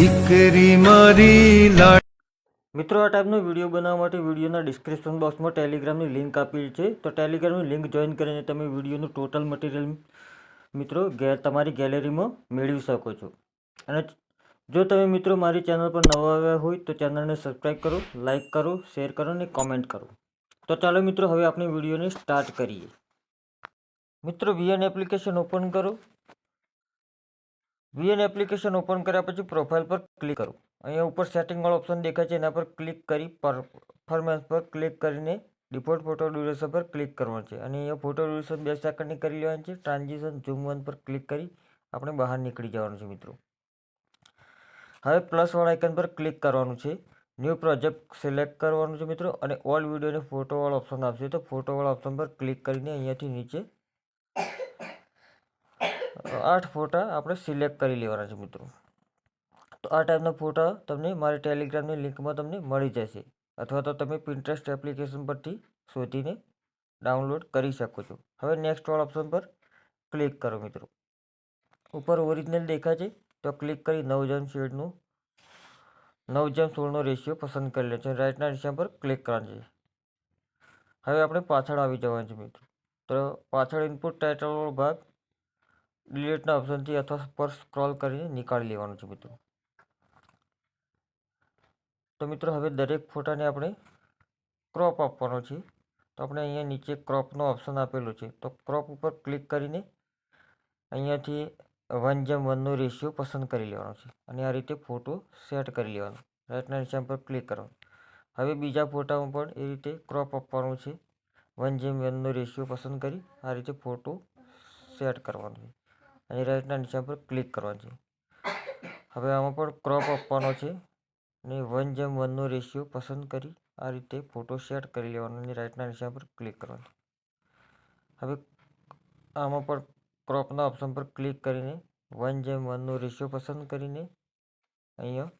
દીકરી મારી મિત્રો, આ ટાઈપનો વીડિયો બનાવવા માટે વિડીયોના ડિસ્ક્રિપ્શન બોક્સમાં ટેલિગ્રામની લિંક આપેલી છે. તો ટેલિગ્રામની લિંક જોઈન કરીને તમે વિડીયોનું ટોટલ મટીરિયલ મિત્રો તમારી ગેલેરીમાં મેળવી શકો છો. અને જો તમે, મિત્રો, મારી ચેનલ પર નવા આવ્યા હોય, તો ચેનલને સબસ્ક્રાઈબ કરો લાઇક કરો શેર કરો અને કોમેન્ટ કરો. તો ચાલો, મિત્રો, હવે આપણે વિડીયોને સ્ટાર્ટ કરીએ. મિત્રો વીએન એપ્લિકેશન ઓપન કરો. વીએન એપ્લિકેશન ઓપન કર્યા પછી પ્રોફાઇલ પર ક્લિક કરો. અહીંયા ઉપર સેટિંગવાળો ઓપ્શન દેખાય છે, એના પર ક્લિક કરી પરફોર્મન્સ પર ક્લિક કરીને ડિફોલ્ટ ફોટો ડ્યુરેશન પર ક્લિક કરવાનું છે. અને અહીંયા ફોટો ડ્યુરેશન બે સેકન્ડની કરી લેવાની છે. ટ્રાન્ઝિશન ઝૂમ વન પર ક્લિક કરી આપણે બહાર નીકળી જવાનું છે મિત્રો. હવે પ્લસવાળા આઇકન પર ક્લિક કરવાનું છે. ન્યૂ પ્રોજેક્ટ સિલેક્ટ કરવાનું છે મિત્રો. અને ઓલ વિડીયોને ફોટોવાળો ઓપ્શન આપશે. તો ફોટોવાળા ઓપ્શન પર ક્લિક કરીને અહીંયાથી નીચે આઠ ફોટા આપણે સિલેક્ટ કરી લેવાના છે મિત્રો. તો આ ટાઈપના ફોટા તમને મારી ટેલિગ્રામની લિંકમાં તમને મળી જશે. અથવા તો તમે પિન્ટરેસ્ટ એપ્લિકેશન પરથી શોધીને ડાઉનલોડ કરી શકો છો. હવે નેક્સ્ટ વાળ ઓપ્શન પર ક્લિક કરો મિત્રો. ઉપર ઓરિજિનલ દેખાય છે, તો ક્લિક કરી નવ જેમ શેડનું, નવ જેમ સોળનો રેશિયો પસંદ કરી લે છે રાઇટના નિશાન પર ક્લિક કરવાનું છે. હવે આપણે પાછળ આવી જવાનું છે મિત્રો. તો પાછળ ઇનપુટ ટાઇટલવાળો ભાગ ડિલીટના ઓપ્શનથી અથવા પર સ્ક્રોલ કરીને નીકાળી લેવાનું છે મિત્રો. તો મિત્રો હવે દરેક ફોટાને આપણે ક્રોપ આપવાનો છે. તો આપણે અહીંયા નીચે ક્રોપનો ઓપ્શન આપેલો છે. તો ક્રોપ ઉપર ક્લિક કરીને અહીંયાથી વન જેમ વનનો રેશિયો પસંદ કરી લેવાનો છે. અને આ રીતે ફોટો સેટ કરી લેવાનો. રાઈટના નિશાન પર ક્લિક કરવાનું હવે બીજા ફોટામાં પણ એ રીતે ક્રોપ આપવાનું છે. વન જેમ વનનો રેશિયો પસંદ કરી આ રીતે ફોટો સેટ કરવાનો છે. અને રાઇટના નિશાન પર ક્લિક કરવાનું. છે હવે આમાં પણ ક્રોપ આપવાનો છે. અને વન જેમ વનનો રેશિયો પસંદ કરી આ રીતે ફોટો સેટ કરી લેવાનો અને રાઇટના નિશાન પર ક્લિક કરવાનું. હવે આમાં પણ ક્રોપના ઓપ્શન પર ક્લિક કરીને વન જેમ વનનો રેશિયો પસંદ કરીને અહીંયા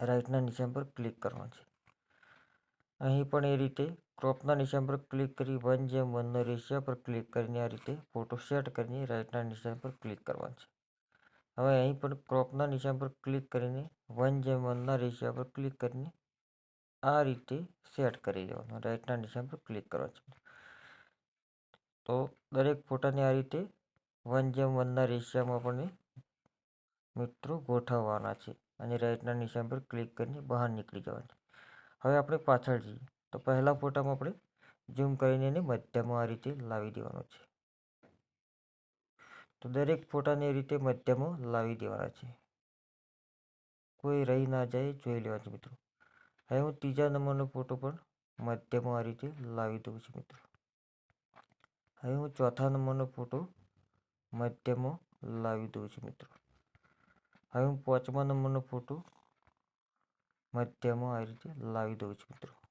રાઇટના નિશાન પર ક્લિક કરવાનું છે. અહીં પણ એ રીતે ક્રોપના નિશાન પર ક્લિક કરી વન જેમ વનનો રેશિયા પર ક્લિક કરીને આ રીતે ફોટો સેટ કરીને રાઇટના નિશાન પર ક્લિક કરવાનું છે. હવે અહીં પણ ક્રોપના નિશાન પર ક્લિક કરીને વન જેમ વનના રેશિયા પર ક્લિક કરીને આ રીતે સેટ કરી દેવાનું રાઇટના નિશાન પર ક્લિક કરવાનું છે. તો દરેક ફોટાને આ રીતે વન જેમ વનના રેશિયામાં આપણને મિત્રો ગોઠવવાના છે અને રાઇટના નિશાન પર ક્લિક કરીને બહાર નીકળી જવાનું છે. હવે આપણે પાછળ જઈએ. તો પહેલા ફોટામાં આપણે ઝૂમ કરીને એને મધ્યમાં આ રીતે લાવી દેવાનો છે. તો દરેક ફોટાને રીતે મધ્યમાં લાવી દેવાના છે. કોઈ રહી ના જાય જોઈ લેવાનું છે મિત્રો. હવે હું ત્રીજા નંબરનો ફોટો પણ મધ્યમાં આ રીતે લાવી દઉં છું મિત્રો. હવે હું ચોથા નંબરનો ફોટો મધ્યમાં લાવી દઉં છું મિત્રો. હવે હું પાંચમા નંબરનો ફોટો મધ્યમાં આ રીતે લાવી દઉં છું મિત્રો.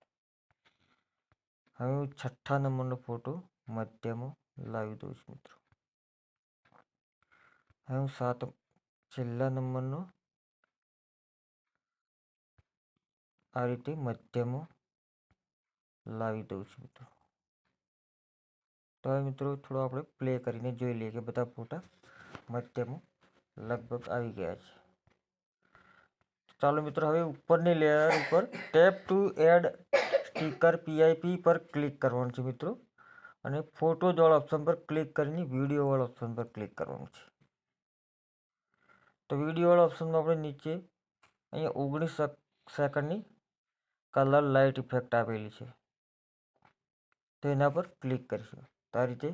હવે હું છઠ્ઠા નંબરનો ફોટો મધ્યમાં લાવી દઉં છું મિત્રો. હવે હું સાત છેલ્લા નંબરનો આ રીતે મધ્યમાં લાવી દઉં છું મિત્રો. તો હવે મિત્રો થોડો આપણે પ્લે કરીને જોઈ લઈએ કે બધા ફોટા મધ્યમાં લગભગ આવી ગયા છે. ચાલો મિત્રો હવે ઉપરની લેયર ઉપર tap to add sticker PIP પર ક્લિક કરવાનું છે મિત્રો. અને ફોટોઝ વાળા ઓપ્શન પર ક્લિક કરીને વીડિયો વાળા ઓપ્શન પર ક્લિક કરવાનું છે. તો વીડિયો વાળા ઓપ્શનમાં આપણે નીચે અહીંયા ઓગણીસ સેકન્ડની કલર લાઇટ ઇફેક્ટ આપેલી છે. તો એના પર ક્લિક કરીશું. તો આ રીતે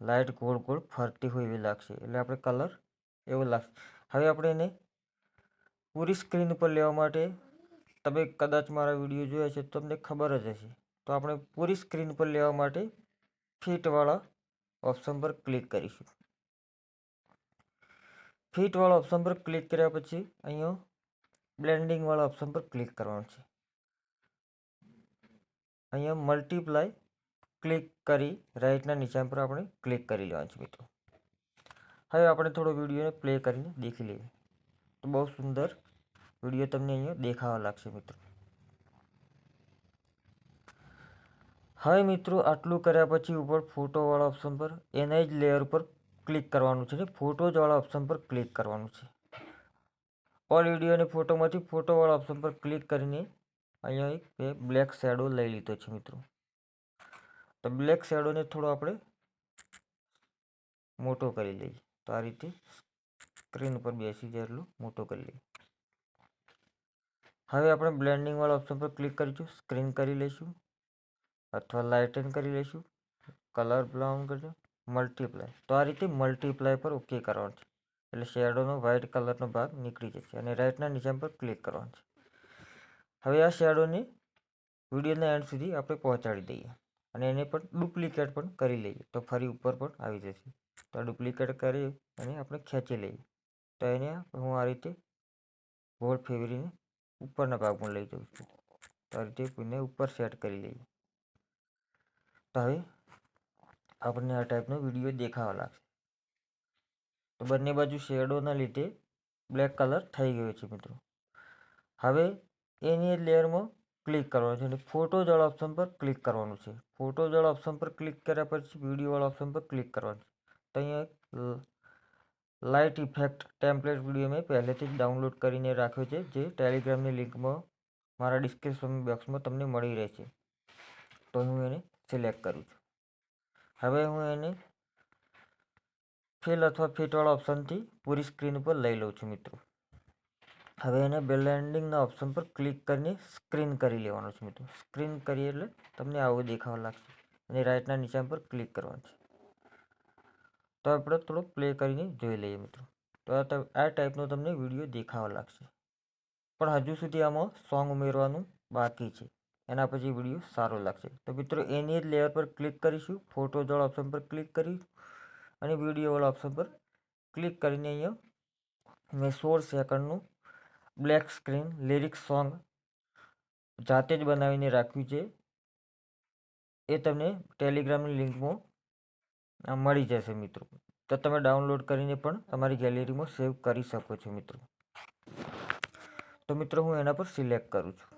લાઇટ ગોળ ગોળ ફરતી હોય એવી લાગશે. એટલે આપણે કલર એવો લાગશે. હવે આપણે એને પૂરી સ્ક્રીન ઉપર લેવા માટે તમે કદાચ મારા વીડિયો જોયા છે, તમને ખબર જ હશે. તો આપણે પૂરી સ્ક્રીન પર લેવા માટે ફિટવાળા ઓપ્શન પર ક્લિક કરીશું. ફિટવાળા ઓપ્શન પર ક્લિક કર્યા પછી અહીંયા બ્લેન્ડિંગવાળા ઓપ્શન પર ક્લિક કરવાનું છે. અહીંયા મલ્ટીપ્લાય ક્લિક કરી રાઈટના નિશાન પર આપણે ક્લિક કરી લેવાનું છે મિત્રો. હવે આપણે થોડો વિડીયોને પ્લે કરીને દેખી લઈએ. તો બહુ સુંદર વીડિયો તમને અહીંયા દેખાવા લાગશે મિત્રો. હવે મિત્રો આટલું કર્યા પછી ઉપર ફોટોવાળા ઓપ્શન પર, એના જ લેયર પર ક્લિક કરવાનું છે ને ફોટોઝવાળા ઓપ્શન પર ક્લિક કરવાનું છે. ઓલ વીડિયો અને ફોટોમાંથી ફોટોવાળા ઓપ્શન પર ક્લિક કરીને અહીંયા એક બે બ્લેક શેડો લઈ લીધો છે મિત્રો. તો બ્લેક શેડોને થોડો આપણે મોટો કરી લઈએ. તો આ રીતે સ્ક્રીન પર બેસી જાય એટલો મોટો કરી લઈએ. હવે આપણે બ્લેન્ડિંગ વાળા ઓપ્શન પર ક્લિક કરીશું સ્ક્રીન કરી લઈશું, અથવા લાઇટન કરી લઈશું કલર બ્રાઉન કરીશું મલ્ટીપ્લાય તો આ રીતે મલ્ટીપ્લાય પર ઓકે કરવાનું છે. એટલે શેડોનો વ્હાઇટ કલરનો ભાગ નીકળી જશે અને રાઇટના નિશાન પર ક્લિક કરવાનું છે. હવે આ શેડોને વિડીયોના એન્ડ સુધી આપણે પહોંચાડી દઈએ અને એને પણ ડુપ્લિકેટ પણ કરી લઈએ. તો ફરી ઉપર પણ આવી જશે. તો ડુપ્લિકેટ કરી અને આપણે ખેંચી લઈએ. તો એને હું આ રીતે ગોળ ફેરવીને ઉપરના ભાગમાં લઈ જાઉં છું. તો આ રીતે એને ઉપર સેટ કરી લઈએ તો હવે આપણને આ ટાઈપનો વીડિયો દેખાવા લાગશે. તો બંને બાજુ શેડોના લીધે બ્લેક કલર થઈ ગયો છે મિત્રો. હવે એની લેયરમાં ક્લિક કરવાનું છે અને ફોટો જળ ઓપ્શન પર ક્લિક કરવાનું છે. ફોટો જળ ઓપ્શન પર ક્લિક કર્યા પછી વિડીયોવાળા ઓપ્શન પર ક્લિક કરવાનું છે. તો અહીંયા લાઇટ ઇફેક્ટ ટેમ્પલેટ વીડિયો મેં પહેલેથી જ ડાઉનલોડ કરીને રાખ્યો છે, જે ટેલિગ્રામની લિંકમાં મારા ડિસ્ક્રિપ્શન બોક્સમાં તમને મળી રહેશે. તો હું એને સિલેક્ટ કરું છું. હવે હું એને ફિલ અથવા ફિટવાળા ઓપ્શનથી પૂરી સ્ક્રીન ઉપર લઈ લઉં છું મિત્રો. હવે એને બ્લેન્ડિંગના ઓપ્શન પર ક્લિક કરીને સ્ક્રીન કરી લેવાનું છે મિત્રો. સ્ક્રીન કરીએ એટલે તમને આવું દેખાવા લાગશે. અને રાઇટના નીચા પર ક્લિક કરવાનું છે. તો આપણે થોડો પ્લે કરીને જોઈ લઈએ મિત્રો. તો આ આ ટાઈપનો તમને વીડિયો દેખાવા લાગશે. પણ હજુ સુધી આમાં સોંગ ઉમેરવાનું બાકી છે. એના પછી વીડિયો સારો લાગશે. તો મિત્રો એની જ લેયર પર ક્લિક કરીશું. ફોટો જળ ઓપ્શન પર ક્લિક કરી અને વિડીયોવાળા ઓપ્શન પર ક્લિક કરીને અહીંયા મેં સોળ સેકન્ડનું બ્લેક સ્ક્રીન લિરિક્સ સોંગ જાતે જ બનાવીને રાખ્યું છે. એ તમને ટેલિગ્રામની લિંકમાં આ મળી જશે મિત્રો. તો તમે ડાઉનલોડ કરીને પણ તમારી ગેલેરીમાં સેવ કરી શકો છો મિત્રો. તો મિત્રો હું એના પર સિલેક્ટ કરું છું.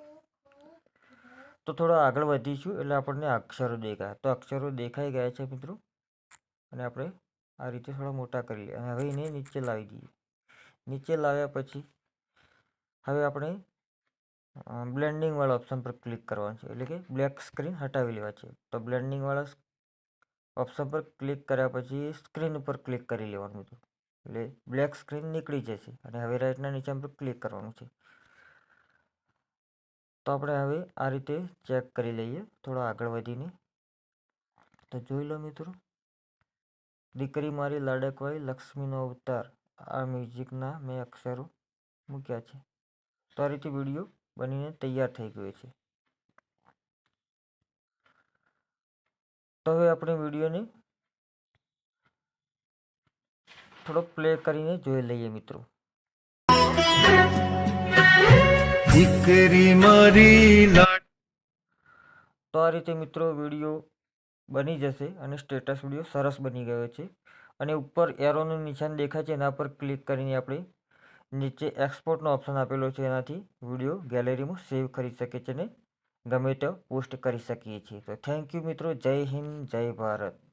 તો થોડો આગળ વધીશું એટલે આપણને અક્ષરો દેખાય. તો અક્ષરો દેખાઈ ગયા છે મિત્રો. અને આપણે આ રીતે થોડા મોટા કરી લઈએ. અને હવે એને નીચે લાવી દઈએ. નીચે લાવ્યા પછી હવે આપણે બ્લેન્ડિંગવાળા ઓપ્શન પર ક્લિક કરવાનું છે. એટલે કે બ્લેક સ્ક્રીન હટાવી લેવા છે. તો બ્લેન્ડિંગવાળા ઓપ્શન પર ક્લિક કર્યા પછી સ્ક્રીન ઉપર ક્લિક કરી લેવાનું હતું. એટલે બ્લેક સ્ક્રીન નીકળી જશે અને હવે રાઇટના નીચે પર ક્લિક કરવાનું છે. તો આપણે હવે આ રીતે ચેક કરી લઈએ, થોડા આગળ વધીને. તો જોઈ લો મિત્રો, દીકરી મારી લાડકવાઈ લક્ષ્મીનો અવતાર. આ મ્યુઝિકના મેં અક્ષરો મૂક્યા છે. તો આ રીતે વીડિયો બનીને તૈયાર થઈ ગયો છે. તો હવે આપણે વિડીયોને થોડો પ્લે કરીને જોઈ લઈએ મિત્રો. દીકરી મારી તો આ રીતે મિત્રો વીડિયો બની જશે અને સ્ટેટસ વીડિયો સરસ બની ગયો છે. અને ઉપર એરોનું નિશાન દેખાય છે એના પર ક્લિક કરીને આપણે નીચે એક્સપોર્ટનો ઓપ્શન આપેલો છે એનાથી વીડિયો ગેલેરીમાં સેવ કરી શકે છે અને ગમે તે પોસ્ટ કરી શકીએ છીએ. તો થેન્ક યુ મિત્રો. જય હિન્દ જય ભારત.